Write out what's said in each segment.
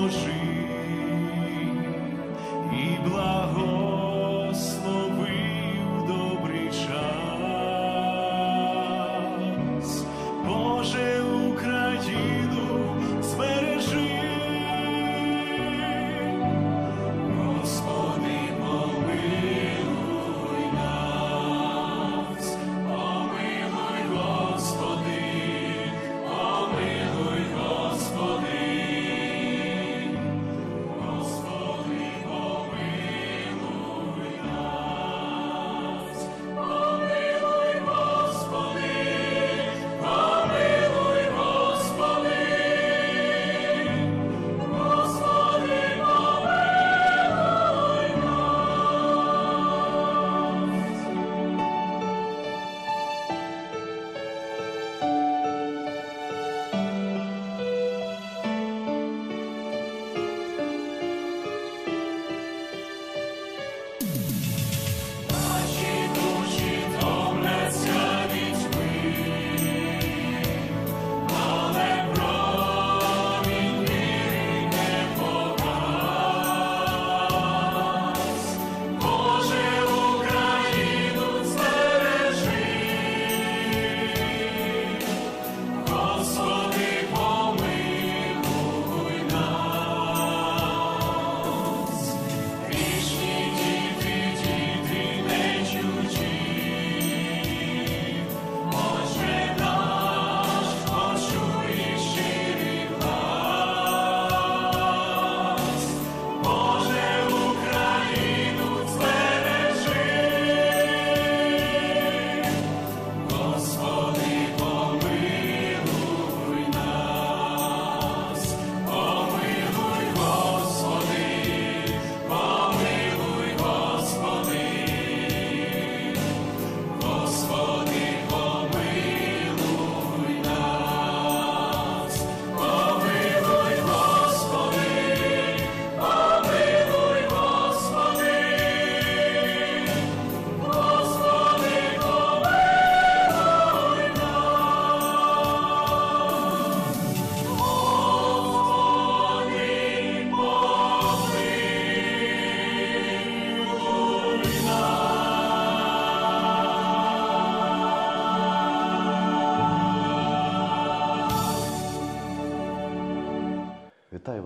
поможи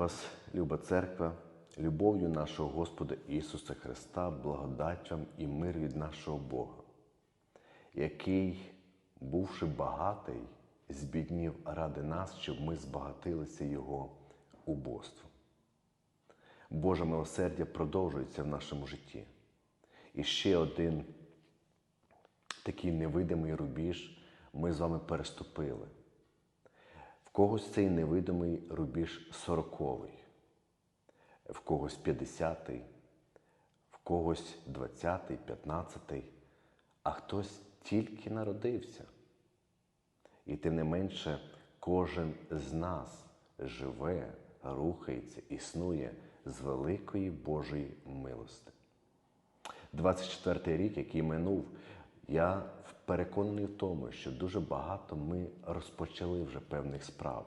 Вас, люба церква, любов'ю нашого Господа Ісуса Христа, благодаттям і мир від нашого Бога, який, бувши багатий, збіднів ради нас, щоб ми збагатилися Його убоством. Боже милосердя продовжується в нашому житті. І ще один такий невидимий рубіж ми з вами переступили. Когось цей невидимий рубіж сороковий, в когось 50-й, в когось 20-й, 15-й, а хтось тільки народився. І тим не менше, кожен з нас живе, рухається, існує з великої Божої милости. 24-й рік, який минув, я переконаний в тому, що дуже багато ми розпочали вже певних справ,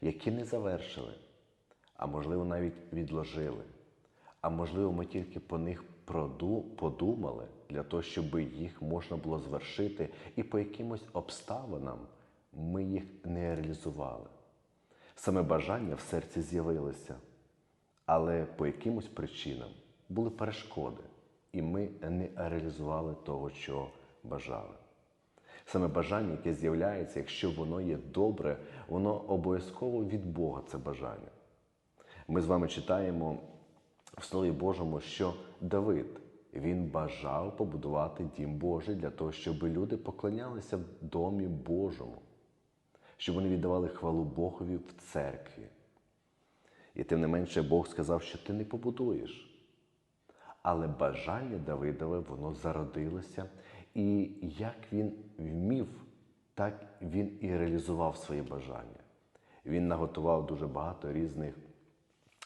які не завершили, а можливо навіть відложили. А можливо, ми тільки по них подумали для того, щоб їх можна було звершити, і по якимось обставинам ми їх не реалізували. Саме бажання в серці з'явилося, але по якимось причинам були перешкоди, і ми не реалізували того, що бажали. Саме бажання, яке з'являється, якщо воно є добре, воно обов'язково від Бога це бажання. Ми з вами читаємо в Слові Божому, що Давид він бажав побудувати дім Божий для того, щоб люди поклонялися в домі Божому, щоб вони віддавали хвалу Богові в церкві. І тим не менше Бог сказав, що ти не побудуєш. Але бажання Давидове воно зародилося, і як він вмів, так він і реалізував свої бажання. Він наготував дуже багато різних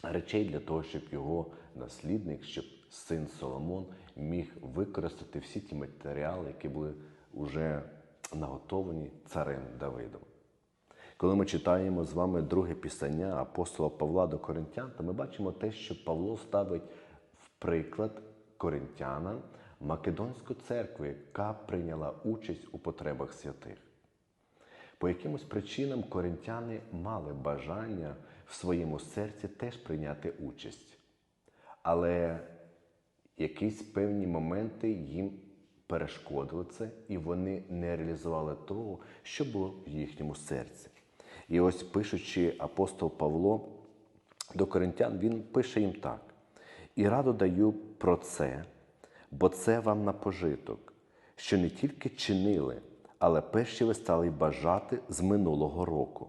речей для того, щоб його наслідник, щоб син Соломон міг використати всі ті матеріали, які були вже наготовані царем Давидом. Коли ми читаємо з вами друге писання апостола Павла до Коринтян, то ми бачимо те, що Павло ставить приклад коринтянам Македонську церкву, яка прийняла участь у потребах святих. По якимось причинам коринтяни мали бажання в своєму серці теж прийняти участь. Але якісь певні моменти їм перешкодили це, і вони не реалізували того, що було в їхньому серці. І ось пишучи апостол Павло до коринтян, він пише їм так: і раду даю про це, бо це вам на пожиток, що не тільки чинили, але перші ви стали бажати з минулого року.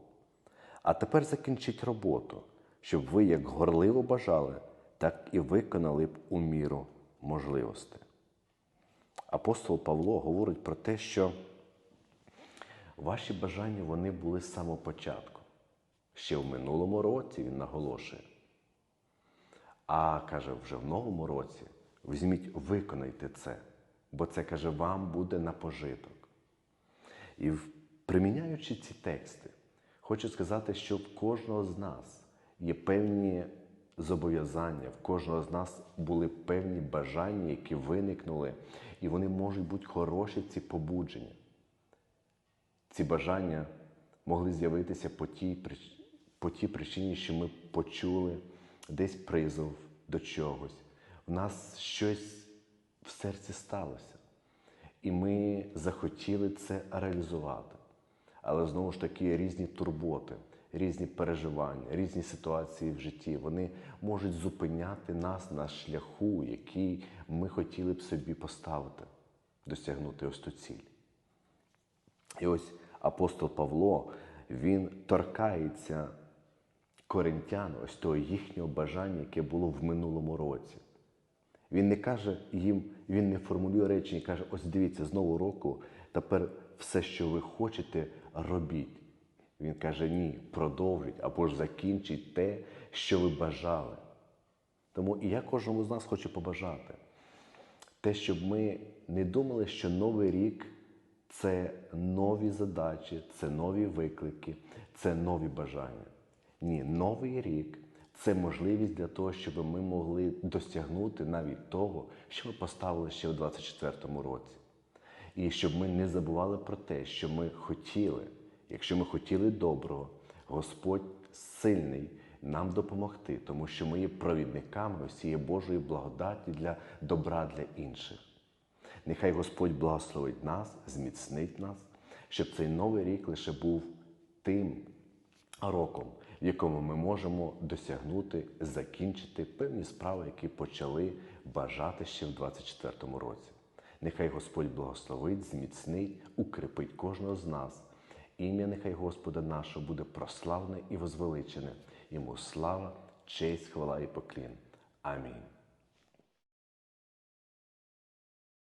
А тепер закінчіть роботу, щоб ви як горливо бажали, так і виконали б у міру можливостей. Апостол Павло говорить про те, що ваші бажання вони були з самого початку. Ще в минулому році він наголошує. А каже, вже в новому році візьміть, виконайте це, бо це каже, вам буде на пожиток. І приміняючи ці тексти, хочу сказати, що в кожного з нас є певні зобов'язання, в кожного з нас були певні бажання, які виникнули, і вони можуть бути хороші, ці побудження. Ці бажання могли з'явитися по тій, по тій причині, що ми почули десь призов до чогось. В нас щось в серці сталося. І ми захотіли це реалізувати. Але знову ж таки різні турботи, різні переживання, різні ситуації в житті, вони можуть зупиняти нас на шляху, який ми хотіли б собі поставити, досягнути ось ту ціль. І ось апостол Павло, він торкається коринтян, ось того їхнього бажання, яке було в минулому році. Він не каже їм, він не формулює речення каже: ось дивіться, з нового року тепер все, що ви хочете, робіть. Він каже, ні, продовжіть або ж закінчіть те, що ви бажали. Тому і я кожному з нас хочу побажати те, щоб ми не думали, що новий рік це нові задачі, це нові виклики, це нові бажання. Ні, новий рік це можливість для того, щоб ми могли досягнути навіть того, що ми поставили ще у 24-му році. І щоб ми не забували про те, що ми хотіли. Якщо ми хотіли доброго, Господь сильний нам допомогти, тому що ми є провідниками усієї Божої благодаті для добра для інших. Нехай Господь благословить нас, зміцнить нас, щоб цей новий рік лише був тим роком, в якому ми можемо досягнути, закінчити певні справи, які почали бажати ще в 24-му році. Нехай Господь благословить, зміцнить, укріпить кожного з нас. Ім'я нехай Господа нашого буде прославне і возвеличене. Йому слава, честь, хвала і поклін. Амінь.